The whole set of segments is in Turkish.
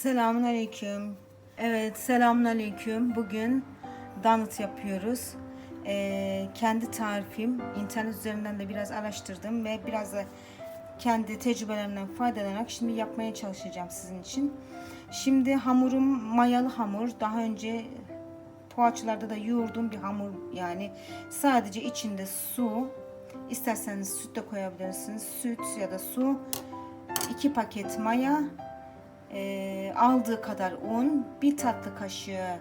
Selamun aleyküm. Evet, selamun aleyküm. Bugün donut yapıyoruz. Ee, kendi tarifim. internet üzerinden de biraz araştırdım ve biraz da kendi tecrübelerimden faydalanarak şimdi yapmaya çalışacağım sizin için. Şimdi hamurum mayalı hamur. Daha önce poğaçalarda da yoğurduğum bir hamur yani sadece içinde su isterseniz süt de koyabilirsiniz süt ya da su 2 paket maya e, aldığı kadar un bir tatlı kaşığı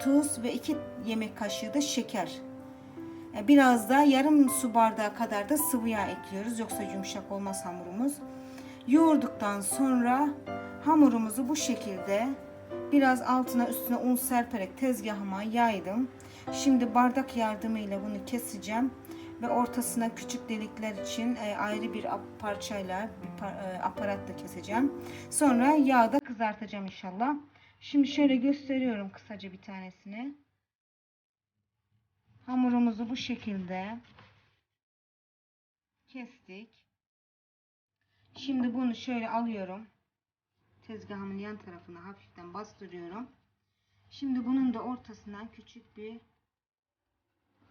tuz ve 2 yemek kaşığı da şeker. E, biraz da yarım su bardağı kadar da sıvı yağ ekliyoruz yoksa yumuşak olmaz hamurumuz. Yoğurduktan sonra hamurumuzu bu şekilde Biraz altına üstüne un serperek tezgahıma yaydım. Şimdi bardak yardımıyla bunu keseceğim ve ortasına küçük delikler için e, ayrı bir parçayla bir e, aparatla keseceğim. Sonra yağda kızartacağım inşallah. Şimdi şöyle gösteriyorum kısaca bir tanesini. Hamurumuzu bu şekilde kestik. Şimdi bunu şöyle alıyorum tezgahımın yan tarafına hafiften bastırıyorum. Şimdi bunun da ortasından küçük bir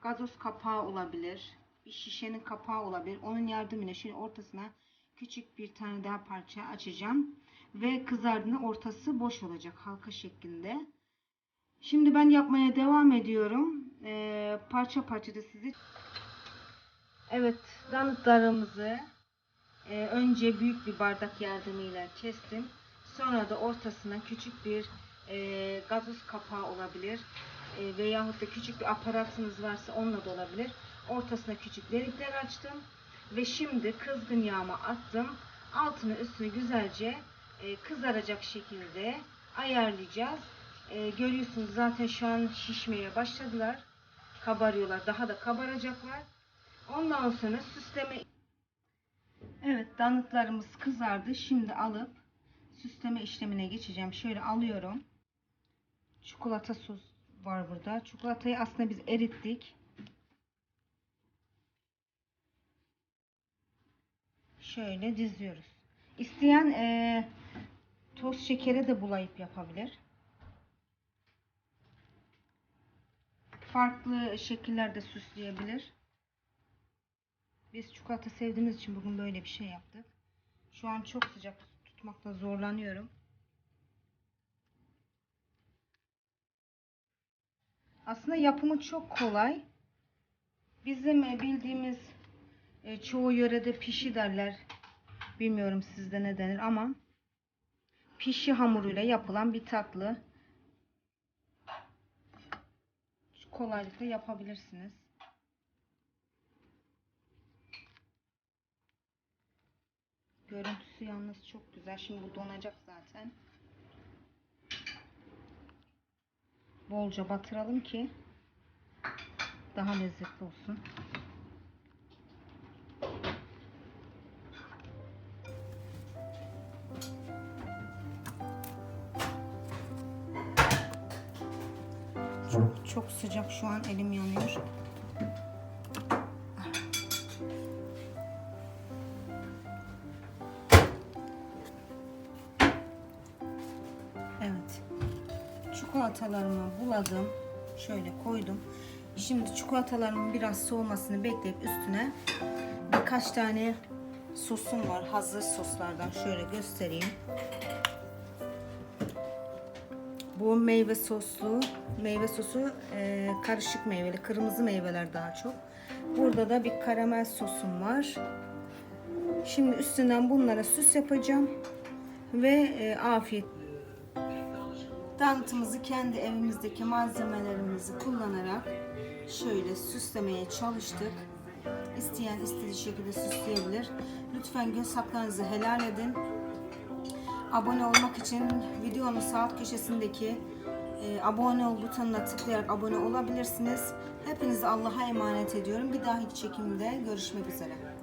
gazoz kapağı olabilir. Bir şişenin kapağı olabilir. Onun yardımıyla şöyle ortasına küçük bir tane daha parça açacağım. Ve kızardığında ortası boş olacak halka şeklinde. Şimdi ben yapmaya devam ediyorum. Ee, parça parça da sizi Evet, donutlarımızı e, önce büyük bir bardak yardımıyla kestim. Sonra da ortasına küçük bir e, gazoz kapağı olabilir e, veyahut da küçük bir aparatınız varsa onunla da olabilir. Ortasına küçük delikler açtım ve şimdi kızgın yağıma attım. Altını üstünü güzelce e, kızaracak şekilde ayarlayacağız. E, görüyorsunuz zaten şu an şişmeye başladılar. Kabarıyorlar. Daha da kabaracaklar. Ondan sonra süsleme Evet, donutlarımız kızardı. Şimdi alıp süsleme işlemine geçeceğim. Şöyle alıyorum. Çikolata sos var burada. Çikolatayı aslında biz erittik. Şöyle diziyoruz. İsteyen eee, toz şekere de bulayıp yapabilir. Farklı şekillerde süsleyebilir. Biz çikolata sevdiğimiz için bugün böyle bir şey yaptık. Şu an çok sıcak tutmakta zorlanıyorum. Aslında yapımı çok kolay. Bizim e, bildiğimiz e, çoğu yörede pişi derler. Bilmiyorum sizde ne denir ama pişi hamuruyla yapılan bir tatlı. Kolaylıkla yapabilirsiniz. Görüntüsü yalnız çok güzel. Şimdi bu donacak zaten. Bolca batıralım ki daha lezzetli olsun. Çok çok sıcak şu an elim yanıyor. Çikolatalarımı buladım. Şöyle koydum. Şimdi çikolatalarımın biraz soğumasını bekleyip üstüne birkaç tane sosum var. Hazır soslardan şöyle göstereyim. Bu meyve soslu, meyve sosu e, karışık meyveli, kırmızı meyveler daha çok. Burada da bir karamel sosum var. Şimdi üstünden bunlara süs yapacağım ve e, afiyet Donutumuzu kendi evimizdeki malzemelerimizi kullanarak şöyle süslemeye çalıştık. İsteyen istediği şekilde süsleyebilir. Lütfen göz haklarınızı helal edin. Abone olmak için videonun sağ köşesindeki e, abone ol butonuna tıklayarak abone olabilirsiniz. Hepinizi Allah'a emanet ediyorum. Bir dahaki çekimde görüşmek üzere.